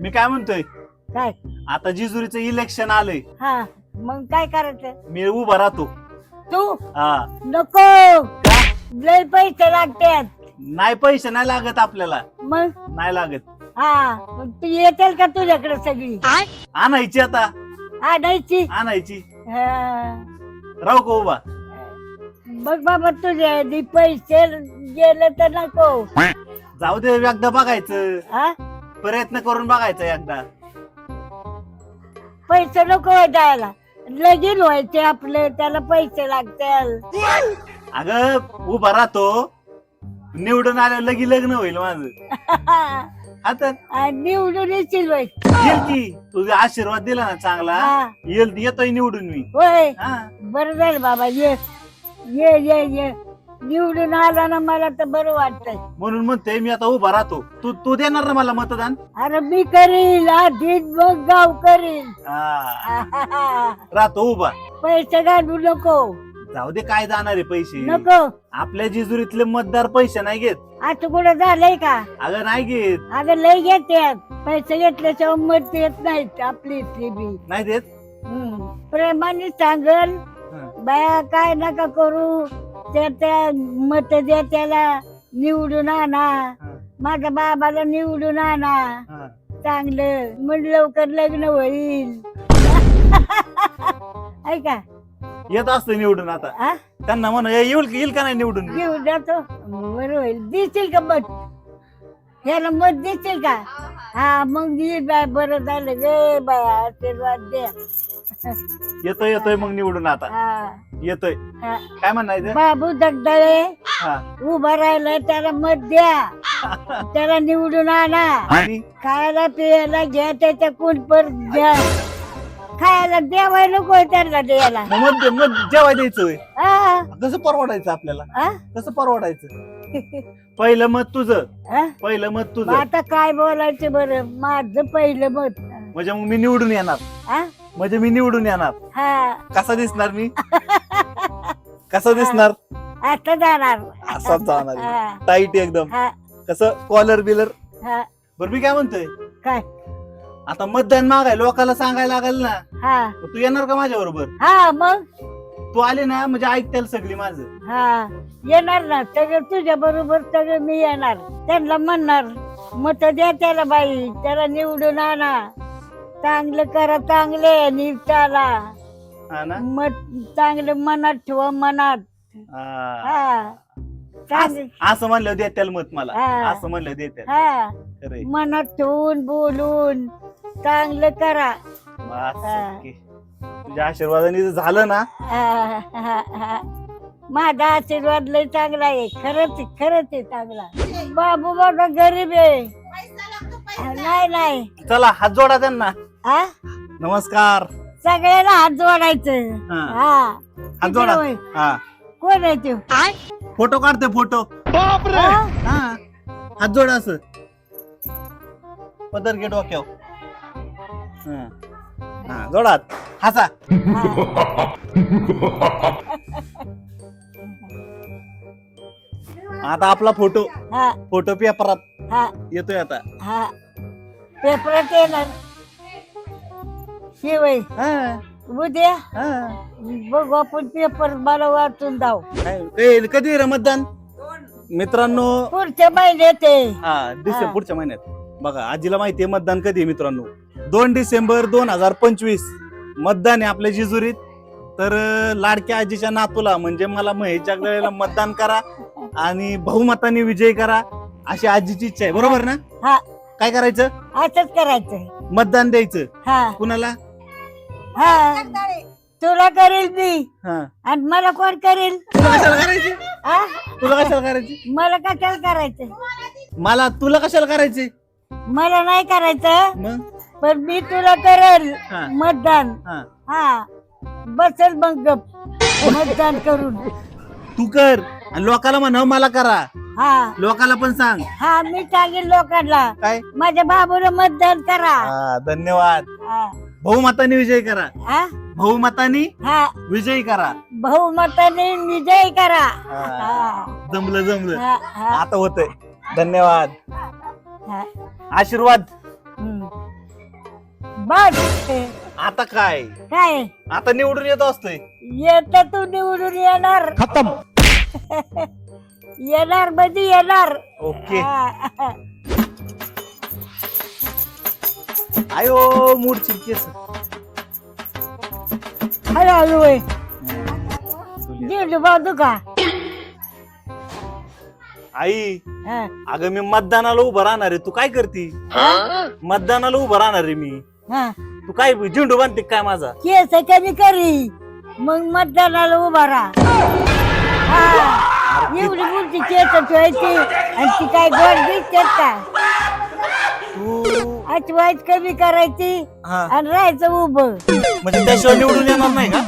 मी काय म्हणतोय? काय? आता जिजुरीचं इलेक्शन आलंय. हा मग काय करायचं? मी उभा राहतो. तू? हा. नको. का? लय पैसे लागतात. नाही पैसे नाही लागत आपल्याला. मग? नाही लागत. हा मग तू येतील का तुझ्याकडे सगळी? आणायची आता. आणायची? आणायची. हा. राहू का उभा? बघ बाबा आधी पैसे गेले तर नको. जाऊ दे एकदा बघायचं. हा? प्रयत्न करून बघायचं एकदा. पैसे नको द्यायला लगीन व्हायचे आपले त्याला पैसे लागतील. अगं उभा राहतो. निवडून आलं लगी लग्न होईल माझं. आता? आणि निवडून येशील बाई येईल की. तुझा आशीर्वाद दिला ना चांगला. हा. येईल येतोय निवडून मी. होय. हा. बरं झालं बाबा ये. ये ये ये. निवडून आला ना मला तर बरं वाटतंय. म्हणून म्हणतोय मी आता उभा राहतो. तू तू देणार ना मला मतदान? अरे मी करील आधीच मग गाव करील. हा. राहतो उभा. पैसे घालू नको. जाऊ दे काय जाणार आहे पैसे? नको. आपल्या जिजुरीतले मतदार पैसे नाही घेत. असं कुठं झालंय का? अगं नाही घेत. अगं लय घेतात पैसे घेतल्याशिवाय मत येत नाहीत आपली इथली बी. नाही देत? हम्म. प्रेमाने सांगल. बाया काय नका करू. त्या त्या मत द्या त्याला निवडून आणा. माझ्या बाबाला निवडून आणा. चांगलं. मग लवकर लग्न होईल. ऐका. येत असतं निवडून आता. त्यांना म्हणा "ए, येईल येईल का नाही निवडून? घेऊन जातो बरं होईल. दिसतील का मत? ह्याला मत दिसतील का? हा मग येईल बाय बरं झालं. गे बाय आशीर्वाद द्या. येतोय येतोय मग निवडून आता. हा. येतोय. हा. काय म्हणायचं? बाबू दगदळे हा. उभा राहिला त्याला मत द्या. त्याला निवडून आणा. आणि? खायला पियाला घ्या त्याच्या कोण पर घ्या. खायला द्यावाय नको त्यांना द्यायला. मग मग मग जेवाय द्यायचं होय. कसं परवडायचं आपल्याला? कसं परवडायचं? पहिलं मत तुझं? पहिलं मत मग तुझं. आता काय बोलायचं बरं? माझं पहिलं मत. म्हणजे मग मी निवडून येणार? म्हणजे मी निवडून येणार. हा. कसा दिसणार मी? कसा दिसणार? आता जाणार. असाच जाणार हा, टाईट एकदम. हा, कसं? कॉलर बिलर? हा. बरं मी काय म्हणतोय? काय? आता मतदान मागाय लोकांना सांगायला लागेल ना. हा. मग तू येणार का माझ्या बरोबर हा मग? तू आले ना म्हणजे ऐकतेल सगळी माझं. हा. येणार ना. सगळं तुझ्या बरोबर सगळं मी येणार. त्यांना म्हणणार मत द्या त्याला बाई. त्याला निवडून आणा. चांगलं करा चांगले. निवताला हा ना? मत चांगलं मनात ठेवा मनात. हा. हा. चांगलं. असं- म्हणलं देत्याल मत मला. हा. असं म्हणलं देत्याल. हा. खरंय. मनात ठेवून बोलून चांगलं करा. हा. तुझ्या आशीर्वादाने जर झालं ना? हा, हा, हा. माझा आशीर्वाद लय चांगला आहे. खरंच खरंच आहे चांगला. बाबू बघा गरीब आहे. नाही नाही. चला हात जोडा त्यांना. हा? नमस्कार. सगळ्याला हात जोडायचं. हा. हा. हात जोडा. हा. कोण आहे तू? फोटो काढते फोटो. हा? हा. हात जोडा असं. पदर घे डोक्यावर. हा. हा जोडा हात. हसा. आता आपला फोटो. हा. फोटो पेपरात हा. येतोय आता. हा. पेपरात येणार. शिवय. हा, उद्या हा. बघू आपण पेपर मला वाचून जाऊ. काय- ए, कधी आहे रे मतदान मित्रांनो. पुढच्या महिन्यात आहे. हा डिसेंबर हा. पुढच्या महिन्यात. बघा आजीला माहितीये मतदान कधी आहे मित्रांनो? दोन डिसेंबर दोन हजार पंचवीस. मतदान आहे आपल्या जिजुरीत. तर अं, लाडक्या आजीच्या नातूला म्हणजे मला महेश जगदळेला मतदान करा आणि बहुमताने विजय करा अशी आजीची इच्छा आहे. बरोबर ना? हा. काय करायचं? असंच करायचं. मतदान द्यायचं. हा. कुणाला? हा. तुला करेल मी. हा. आणि मला कोण करेल? तुला कशाला करायची? हा? तुला कशाला करायची? मला कशाला करायचं? मला तुला कशाला करायची? मला नाही करायचं. मग? पण मी तुला करेल. हा. मतदान. हा. हा. बसेल मग गप. मतदान करून. तू कर. आणि लोकाला म्हणा मला करा. हा. लोकाला पण सांग. हा मी सांगेन लोकांना. काय? माझ्या बाबूला मतदान करा. हा धन्यवाद. हा. बहुमताने विजय करा. हा? बहुमताने हा. विजय करा. बहुमताने विजय करा. हा. हा. जमलं जमलं. हा, हा, आता होतंय. धन्यवाद. हा. आशीर्वाद. बस. आता काय? काय? आता निवडून येत असतोय. येत तू निवडून येणार. खत्म. येणार म्हणजे येणार. ओके. हा. आयो मूडची केस. हळू हळू वय बाजू का? आई हा. अगं मी मतदानाला उभं राहणार आहे. तू काय करती? मतदानाला उभं राहणार आहे मी. हा. तू काय झेंडू बांधते काय माझा? केस कमी करी? मग मतदानाला उभा राहा. हा. एवढी मोठी केस ठेवायची आणि ती काय गोड दिसतात का? तू आठवायच कमी करायची हा. आणि राहायचं उभं. म्हणजे त्याशिवाय निवडून येणार नाही का?